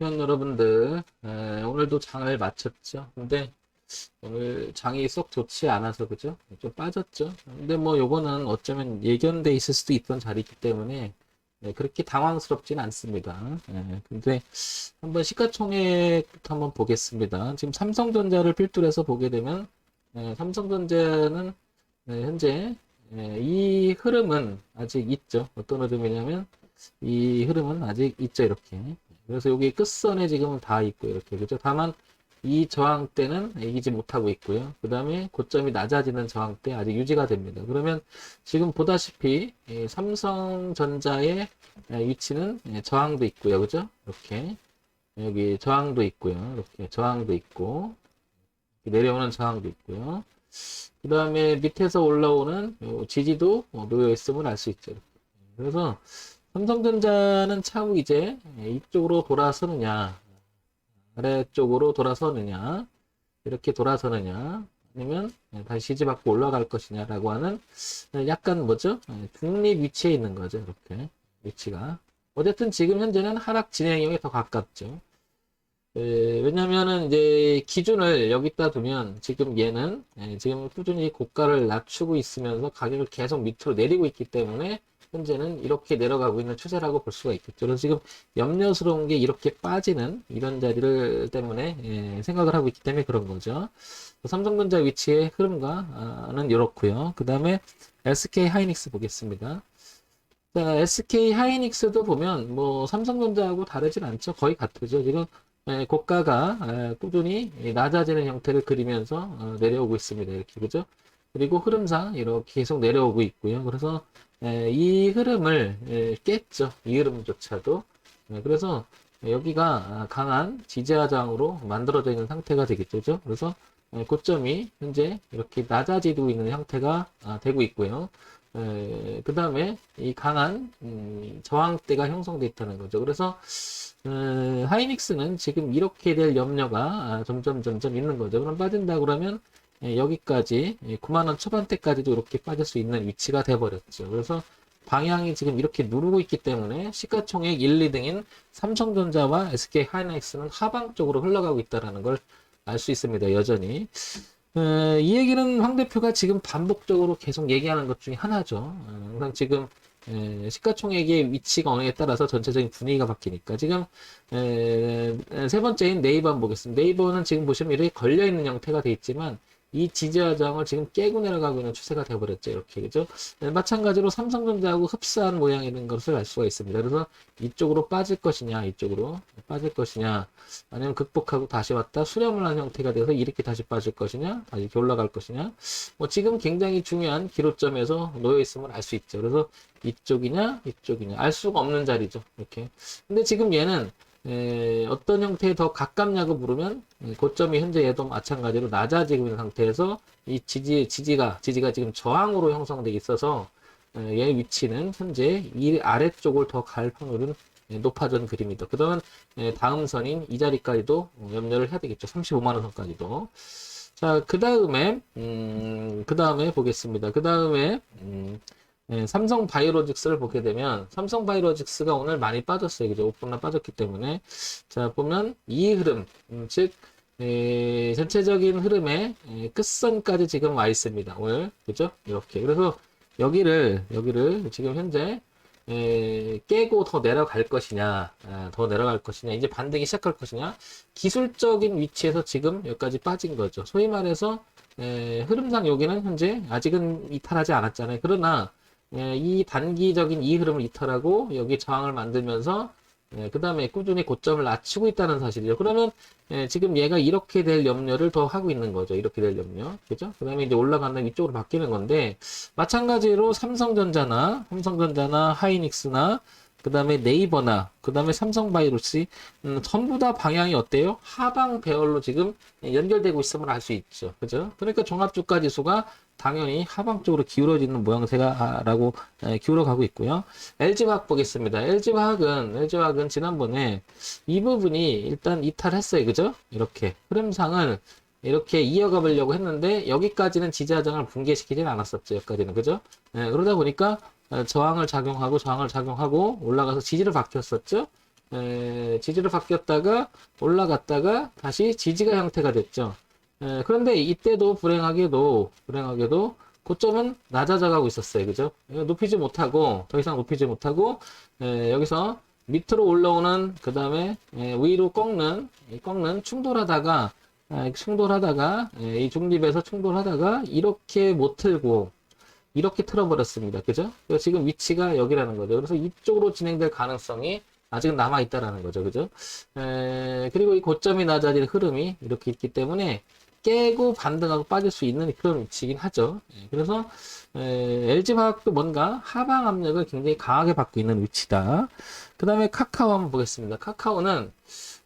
현 여러분들 에, 오늘도 장을 마쳤죠. 근데 오늘 장이 썩 좋지 않아서 그죠? 좀 빠졌죠. 근데 뭐 요거는 어쩌면 예견돼 있을 수도 있던 자리이기 때문에 네, 그렇게 당황스럽진 않습니다. 예, 근데 한번 시가총액부터 한번 보겠습니다. 지금 삼성전자를 필두로 해서 보게 되면 예, 삼성전자는 예, 현재 예, 이 흐름은 아직 있죠. 어떤 흐름이냐면 이 흐름은 아직 있죠. 이렇게. 그래서 여기 끝선에 지금 다 있고 이렇게 그죠? 다만 이 저항대는 이기지 못하고 있고요. 그 다음에 고점이 낮아지는 저항대 아직 유지가 됩니다. 그러면 지금 보다시피 이 삼성전자의 위치는 예, 저항도 있고요. 그죠? 이렇게 여기 저항도 있고요. 이렇게 저항도 있고 내려오는 저항도 있고요. 그 다음에 밑에서 올라오는 요 지지도 놓여 있음을 알 수 있죠. 그래서 삼성전자는 차후 이제 이쪽으로 돌아서느냐, 아래쪽으로 돌아서느냐, 이렇게 돌아서느냐, 아니면 다시 지지받고 올라갈 것이냐라고 하는 약간 뭐죠? 중립 위치에 있는 거죠. 이렇게 위치가. 어쨌든 지금 현재는 하락 진행형에 더 가깝죠. 에, 왜냐면은 이제 기준을 여기다 두면 지금 얘는 에, 지금 꾸준히 고가를 낮추고 있으면서 가격을 계속 밑으로 내리고 있기 때문에 현재는 이렇게 내려가고 있는 추세라고 볼 수가 있겠죠. 그래서 지금 염려스러운 게 이렇게 빠지는 이런 자리를 때문에 예, 생각을 하고 있기 때문에 그런 거죠. 삼성전자 위치의 흐름과는 이렇고요. 그 다음에 SK 하이닉스 보겠습니다. 자, SK 하이닉스도 보면 뭐 삼성전자하고 다르진 않죠. 거의 같죠. 지금 예, 고가가 예, 꾸준히 낮아지는 형태를 그리면서 어, 내려오고 있습니다. 이렇게 그죠? 그리고 흐름상 이렇게 계속 내려오고 있고요. 그래서 예, 이 흐름을 예, 깼죠. 이 흐름조차도. 예, 그래서 여기가 강한 지지하장으로 만들어져 있는 상태가 되겠죠. 그래서 예, 고점이 현재 이렇게 낮아지고 있는 형태가 아, 되고 있고요. 그 다음에 이 강한 음, 저항대가 형성되어 있다는 거죠. 그래서 어, 하이닉스는 지금 이렇게 될 염려가 아, 점점 점점 있는 거죠. 그럼 빠진다 그러면 예, 여기까지 9만원 초반대까지도 이렇게 빠질 수 있는 위치가 돼버렸죠. 그래서 방향이 지금 이렇게 누르고 있기 때문에 시가총액 1, 2등인 삼성전자와 SK 하이닉스는 하방 쪽으로 흘러가고 있다는 걸 알 수 있습니다. 여전히. 어, 이 얘기는 황 대표가 지금 반복적으로 계속 얘기하는 것 중에 하나죠. 어, 항상 지금 에, 시가총액의 위치가 어느에 따라서 전체적인 분위기가 바뀌니까 지금 에, 세 번째인 네이버 한번 보겠습니다. 네이버는 지금 보시면 이렇게 걸려 있는 형태가 돼 있지만 이 지지하장을 지금 깨고 내려가고 있는 추세가 되어버렸죠. 이렇게 그죠? 네, 마찬가지로 삼성전자하고 흡사한 모양이라는 것을 알 수가 있습니다. 그래서 이쪽으로 빠질 것이냐, 이쪽으로 빠질 것이냐, 아니면 극복하고 다시 왔다 수렴을 한 형태가 돼서 이렇게 다시 빠질 것이냐, 다시 이렇게 올라갈 것이냐. 뭐 지금 굉장히 중요한 기로점에서 놓여 있음을 알 수 있죠. 그래서 이쪽이냐, 이쪽이냐 알 수가 없는 자리죠. 이렇게. 근데 지금 얘는 에, 어떤 형태에 더 가깝냐고 물으면 음, 고점이 현재 얘도 마찬가지로 낮아지고 있는 상태에서 이 지지 지지가 지지가 지금 저항으로 형성되어 있어서 에, 얘 위치는 현재 이 아래쪽을 더 갈 확률은 에, 높아진 그림이다. 그다음 다음 선인 이 자리까지도 염려를 해야 되겠죠. 35만 원 선까지도. 자, 그 다음에 음, 그 다음에 보겠습니다. 그 다음에 음, 예, 삼성 바이오로직스를 보게 되면 삼성 바이오로직스가 오늘 많이 빠졌어요. 그죠? 5분나 빠졌기 때문에 자 보면 이 흐름 음, 즉 에, 전체적인 흐름의 에, 끝선까지 지금 와 있습니다. 오늘 그죠? 이렇게 그래서 여기를 여기를 지금 현재 에, 깨고 더 내려갈 것이냐, 아, 더 내려갈 것이냐, 이제 반등이 시작할 것이냐, 기술적인 위치에서 지금 여기까지 빠진 거죠. 소위 말해서 에, 흐름상 여기는 현재 아직은 이탈하지 않았잖아요. 그러나 예, 이 단기적인 이 흐름을 이탈하고 여기 저항을 만들면서 예, 그 다음에 꾸준히 고점을 낮추고 있다는 사실이죠. 그러면 예, 지금 얘가 이렇게 될 염려를 더 하고 있는 거죠. 이렇게 될 염려. 그죠? 그 다음에 이제 올라가는 이쪽으로 바뀌는 건데 마찬가지로 삼성전자나 삼성전자나 하이닉스나 그 다음에 네이버나 그 다음에 삼성바이오로스 음, 전부 다 방향이 어때요? 하방 배열로 지금 연결되고 있음을 알 수 있죠. 그죠? 그러니까 종합주가 지수가 당연히 하방 쪽으로 기울어지는 모양새가라고 기울어 가고 있고요. LG화학 보겠습니다. LG화학은 LG화학은 지난번에 이 부분이 일단 이탈했어요. 그죠? 이렇게 흐름상을 이렇게 이어가 보려고 했는데 여기까지는 지지하장을 붕괴시키진 않았었죠. 여기까지는 그죠? 네, 그러다 보니까 저항을 작용하고 저항을 작용하고 올라가서 지지를 바뀌었었죠. 에, 지지로 바뀌었다가 올라갔다가 다시 지지가 형태가 됐죠. 에, 그런데 이때도 불행하게도 불행하게도 고점은 낮아져 가고 있었어요. 그죠? 높이지 못하고 더 이상 높이지 못하고 에, 여기서 밑으로 올라오는 그 다음에 위로 꺾는 이 꺾는 충돌하다가 에, 충돌하다가 에, 이 중립에서 충돌하다가 이렇게 못 틀고 이렇게 틀어버렸습니다. 그죠? 지금 위치가 여기라는 거죠. 그래서 이쪽으로 진행될 가능성이 아직은 남아 있다라는 거죠. 그죠? 에, 그리고 이 고점이 낮아질 흐름이 이렇게 있기 때문에 깨고 반등하고 빠질 수 있는 그런 위치이긴 하죠. 예, 그래서 LG화학도 뭔가 하방 압력을 굉장히 강하게 받고 있는 위치다. 그 다음에 카카오 한번 보겠습니다. 카카오는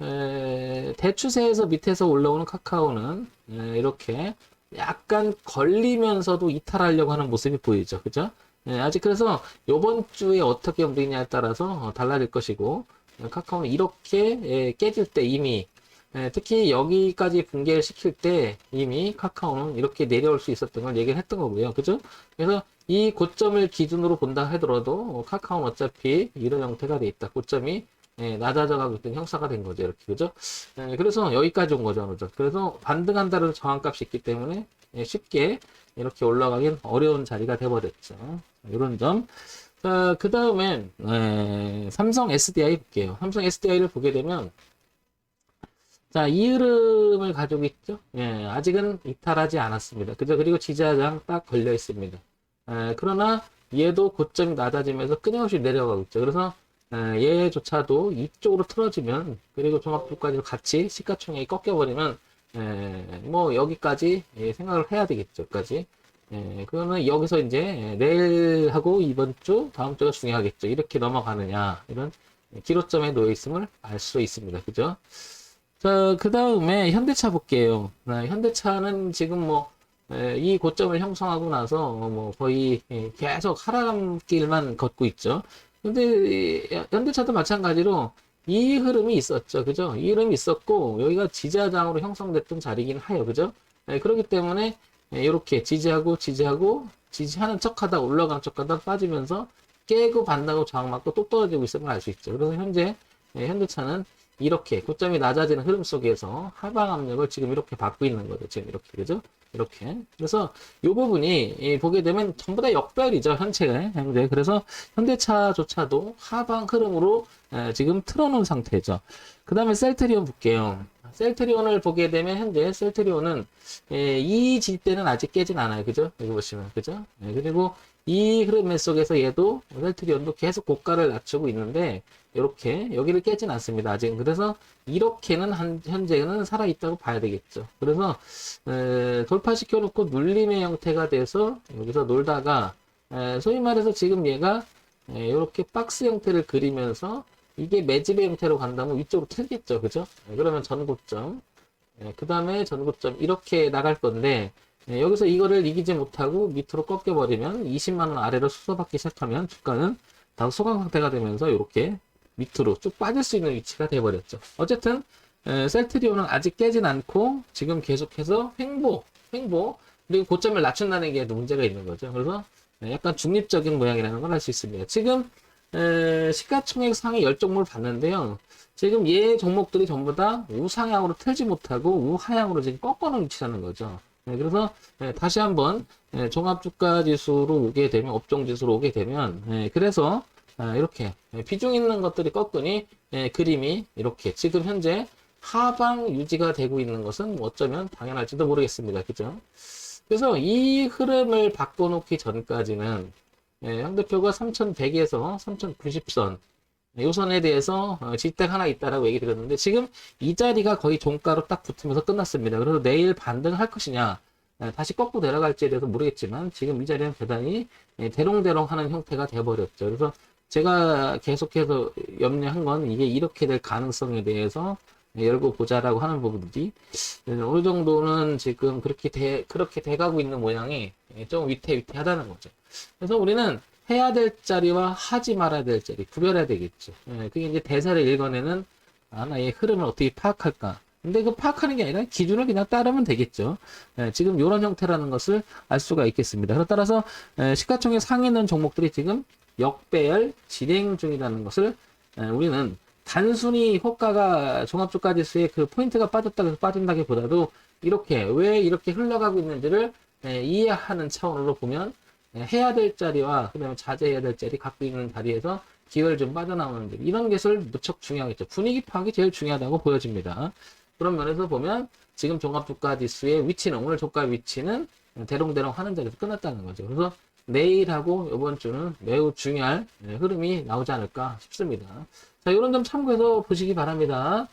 에, 대추세에서 밑에서 올라오는 카카오는 에, 이렇게 약간 걸리면서도 이탈하려고 하는 모습이 보이죠. 그죠? 예, 아직 그래서 이번 주에 어떻게 움직이냐에 따라서 어, 달라질 것이고 어, 카카오는 이렇게 예, 깨질 때 이미 예, 특히 여기까지 붕괴를 시킬 때 이미 카카오는 이렇게 내려올 수 있었던 걸 얘기를 했던 거고요. 그죠? 그래서 이 고점을 기준으로 본다 하더라도 어, 카카오는 어차피 이런 형태가 돼 있다. 고점이 예, 낮아져 가고 있던 형사가 된 거죠. 이렇게. 그죠? 예, 그래서 여기까지 온 거죠. 그죠? 그래서 반등한다는 저항값이 있기 때문에 예, 쉽게 이렇게 올라가긴 어려운 자리가 돼버렸죠. 이런 점. 자, 그 다음엔, 에, 삼성 SDI 볼게요. 삼성 SDI를 보게 되면, 자, 이 흐름을 가지고 있죠. 예, 아직은 이탈하지 않았습니다. 그죠? 그리고 지지하장 딱 걸려 있습니다. 에, 그러나 얘도 고점이 낮아지면서 끊임없이 내려가고 있죠. 그래서 에, 얘조차도 이쪽으로 틀어지면 그리고 종합주까지 같이 시가총액이 꺾여버리면 에, 뭐 여기까지 예, 생각을 해야 되겠죠. 여기까지. 예, 그러면 여기서 이제 내일하고 이번 주, 다음 주가 중요하겠죠. 이렇게 넘어가느냐 이런 기로점에 놓여 있음을 알 수 있습니다. 그죠? 자, 그 다음에 현대차 볼게요. 네, 현대차는 지금 뭐, 에, 이 고점을 형성하고 나서 뭐 거의 예, 계속 하락길만 걷고 있죠. 근데 이 현대차도 마찬가지로 이 흐름이 있었죠. 그죠? 이 흐름이 있었고, 여기가 지지하장으로 형성됐던 자리긴 해요. 그죠? 예, 그렇기 때문에 이렇게 지지하고 지지하고 지지하는 척하다 올라가는 척하다 빠지면서 깨고 반다고 저항 맞고 또 떨어지고 있음을 알 수 있죠. 그래서 현재 예, 현대차는 이렇게 고점이 낮아지는 흐름 속에서 하방 압력을 지금 이렇게 받고 있는 거죠. 지금 이렇게 그죠? 이렇게. 그래서 이 부분이 예, 보게 되면 전부 다 역별이죠. 현재가 현재. 그래서 현대차조차도 하방 흐름으로 예, 지금 틀어놓은 상태죠. 그 다음에 셀트리온 볼게요. 셀트리온을 보게 되면 현재 셀트리온은 예, 이 지대는 아직 깨진 않아요. 그죠? 여기 보시면 그죠? 예, 그리고 이 흐름 속에서 얘도 셀트리온도 계속 고가를 낮추고 있는데 이렇게 여기를 깨진 않습니다. 아직 그래서 이렇게는 한, 현재는 살아 있다고 봐야 되겠죠. 그래서 에, 돌파시켜 놓고 눌림의 형태가 돼서 여기서 놀다가 에, 소위 말해서 지금 얘가 에, 이렇게 박스 형태를 그리면서 이게 매집의 형태로 간다면 위쪽으로 틀겠죠. 그죠? 예, 그러면 전고점. 그 다음에 전고점 이렇게 나갈 건데 예, 여기서 이거를 이기지 못하고 밑으로 꺾여버리면 20만원 아래로 수소받기 시작하면 주가는 다소 소강 상태가 되면서 이렇게 밑으로 쭉 빠질 수 있는 위치가 돼버렸죠. 어쨌든 에, 셀트리온은 아직 깨진 않고 지금 계속해서 횡보, 횡보 그리고 고점을 낮춘다는 게 문제가 있는 거죠. 그래서 에, 약간 중립적인 모양이라는 걸 알 수 있습니다. 지금 에, 시가총액 상위 10종목을 봤는데요. 지금 얘 종목들이 전부 다 우상향으로 틀지 못하고 우하향으로 지금 꺾어놓은 위치라는 거죠. 네, 그래서 예, 다시 한번 예, 종합주가 지수로 오게 되면 업종 지수로 오게 되면 예, 그래서 아, 이렇게 예, 비중 있는 것들이 꺾으니 예, 그림이 이렇게 지금 현재 하방 유지가 되고 있는 것은 뭐 어쩌면 당연할지도 모르겠습니다. 그죠? 그래서 이 흐름을 바꿔놓기 전까지는 예, 양 대표가 3100에서 3090선 요선에 대해서 어, 지택 하나 있다라고 얘기 드렸는데 지금 이 자리가 거의 종가로 딱 붙으면서 끝났습니다. 그래서 내일 반등할 것이냐 에, 다시 꺾고 내려갈지에 대해서 모르겠지만 지금 이 자리는 대단히 에, 대롱대롱 하는 형태가 돼버렸죠. 그래서 제가 계속해서 염려한 건 이게 이렇게 될 가능성에 대해서 열고 보자라고 하는 부분들이 어느 정도는 지금 그렇게 돼, 그렇게 돼가고 있는 모양이 좀 위태위태하다는 거죠. 그래서 우리는 해야 될 자리와 하지 말아야 될 자리 구별해야 되겠죠. 예, 그게 이제 대사를 읽어내는 하나의 흐름을 어떻게 파악할까. 근데 그 파악하는 게 아니라 기준을 그냥 따르면 되겠죠. 예, 지금 이런 형태라는 것을 알 수가 있겠습니다. 그에 따라서 예, 시가총액 상위 있는 종목들이 지금 역배열 진행 중이라는 것을 예, 우리는 단순히 호가가 종합주가지수의 그 포인트가 빠졌다 그래서 빠진다기보다도 이렇게 왜 이렇게 흘러가고 있는지를 예, 이해하는 차원으로 보면 예, 해야 될 자리와 그다음에 자제해야 될 자리 갖고 있는 자리에서 기회를 좀 빠져나오는 들 이런 것을 무척 중요하겠죠. 분위기 파악이 제일 중요하다고 보여집니다. 그런 면에서 보면 지금 종합주가지수의 위치는 오늘 주가 위치는 대롱대롱 하는 자리에서 끝났다는 거죠. 그래서 내일하고 이번 주는 매우 중요할 예, 흐름이 나오지 않을까 싶습니다. 자, 이런 점 참고해서 보시기 바랍니다.